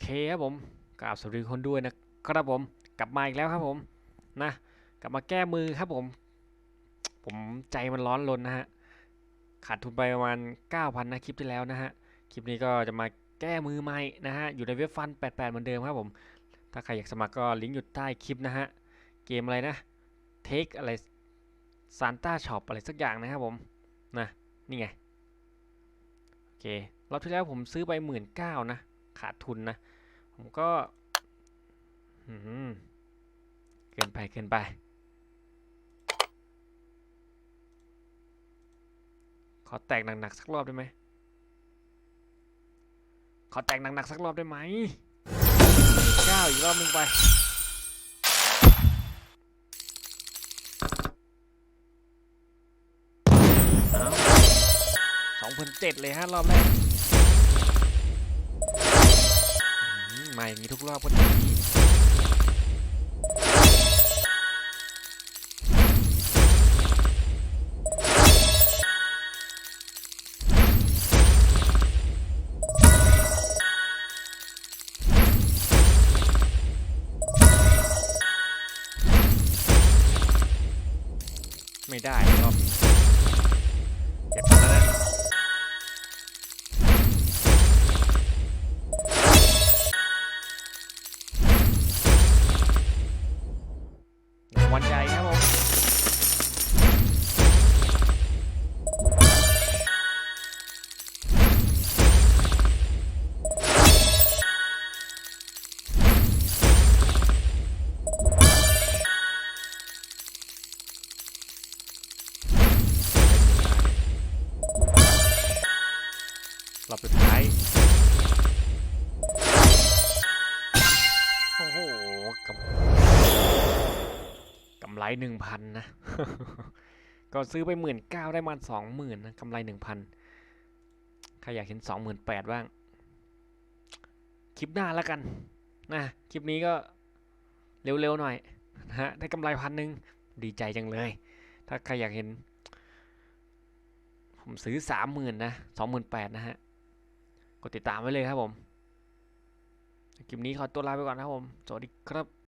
เคครับผมกราบสวัสดีคนด้วยนะครับผมกลับมาอีกแล้วครับผมนะกลับมาแก้มือครับผม ผมใจมันร้อนรนนะฮะขาดทุนไปประมาณ 9,000นะคลิปที่แล้วนะฮะคลิปนี้ก็จะมาแก้มือใหม่นะฮะอยู่ในเว็บฟัน 88 เหมือนเดิมครับผม ถ้าใครอยากสมัครก็ลิงก์อยู่ใต้คลิปนะฮะเกมอะไรนะเทคอะไรซานต้าช็อปอะไรสักอย่างนะครับผมนะนี่ไงโอเครอบที่แล้วผมซื้อไปหมื่นเก้านะ ขาดทุนนะ ผมก็เกินไปเกินไป ขอแตกหนักๆสักรอบได้ไหม ขอแตกหนักๆสักรอบได้ไหมเก้าอีกรอบหนึงไปสองพันเจ็ดเลยฮะรอบแรก มมาอย่างนี้ทุกรอบก็ดีไม่ได้รอบ รอบสุดท้าย โอ้โหกำกำไรหนึ่งพันนะ ก็ซื้อไปหมื่นเก้าได้มาสองหมื่นนะกำไรหนึ่งพันใครอยากเห็นสองหมื่นแปดบ้าง คลิปหน้าแล้วกัน นะ คลิปนี้ก็เร็วๆหน่อยนะฮะ ได้กำไรพันหนึ่งดีใจจังเลย ถ้าใครอยากเห็น ผมซื้อสามหมื่นนะสองหมื่นแปดนะฮะ กดติดตามไว้เลยครับผมคลิปนี้ขอตัวลาไปก่อนนะครับผม สวัสดีครับ